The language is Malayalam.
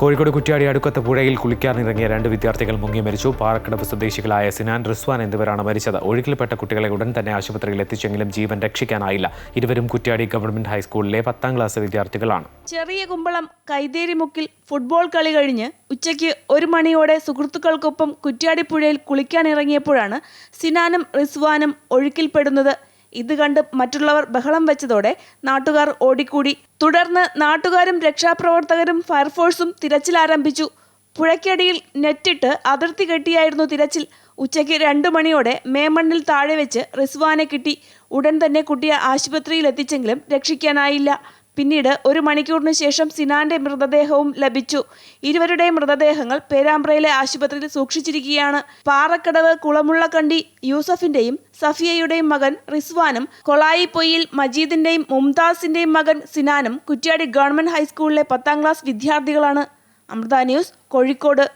കോഴിക്കോട് കുറ്റ്യാടി അടുക്കത്ത് പുഴയിൽ കുളിക്കാനിറങ്ങിയ രണ്ട് വിദ്യാർത്ഥികൾ മുങ്ങി മരിച്ചു. പാറക്കടവ് സ്വദേശികളായ സിനാൻ റിസ്വാൻ എന്നിവരാണ് മരിച്ചത്. ഒഴുക്കിൽപ്പെട്ട കുട്ടികളെ ഉടൻ തന്നെ ആശുപത്രിയിൽ എത്തിച്ചെങ്കിലും ജീവൻ രക്ഷിക്കാനായില്ല. ഇരുവരും കുറ്റ്യാടി ഗവൺമെന്റ് ഹൈസ്കൂളിലെ പത്താം ക്ലാസ് വിദ്യാർത്ഥികളാണ്. ചെറിയ കുമ്പളം കൈതേരിമുക്കിൽ ഫുട്ബോൾ കളി കഴിഞ്ഞ് ഉച്ചയ്ക്ക് ഒരു മണിയോടെ സുഹൃത്തുക്കൾക്കൊപ്പം കുറ്റ്യാടിപ്പുഴയിൽ കുളിക്കാനിറങ്ങിയപ്പോഴാണ് സിനാനും റിസ്വാനും ഒഴുക്കിൽപ്പെടുന്നത്. ഇത് കണ്ട് മറ്റുള്ളവർ ബഹളം വെച്ചതോടെ നാട്ടുകാർ ഓടിക്കൂടി. തുടർന്ന് നാട്ടുകാരും രക്ഷാപ്രവർത്തകരും ഫയർഫോഴ്സും തിരച്ചിൽ ആരംഭിച്ചു. പുഴയ്ക്കടിയിൽ നെറ്റിട്ട് അതിർത്തി കെട്ടിയായിരുന്നു തിരച്ചിൽ. ഉച്ചയ്ക്ക് രണ്ടു മണിയോടെ മേമണ്ണിൽ താഴെ വെച്ച് റിസ്വാനെ കിട്ടി. ഉടൻ തന്നെ കുട്ടിയെ ആശുപത്രിയിൽ എത്തിച്ചെങ്കിലും രക്ഷിക്കാനായില്ല. പിന്നീട് ഒരു മണിക്കൂറിനു ശേഷം സിനാന്റെ മൃതദേഹവും ലഭിച്ചു. ഇരുവരുടെയും മൃതദേഹങ്ങൾ പേരാമ്പ്രയിലെ ആശുപത്രിയിൽ സൂക്ഷിച്ചിരിക്കുകയാണ്. പാറക്കടവ് കുളമുള്ളക്കണ്ടി യൂസഫിന്റെയും സഫിയയുടെയും മകൻ റിസ്വാനും കൊളായി പൊയ്യിൽ മജീദിന്റെയും മുംതാസിന്റെയും മകൻ സിനാനും കുറ്റ്യാടി ഗവൺമെന്റ് ഹൈസ്കൂളിലെ പത്താം ക്ലാസ് വിദ്യാർത്ഥികളാണ്. അമൃത ന്യൂസ് കോഴിക്കോട്.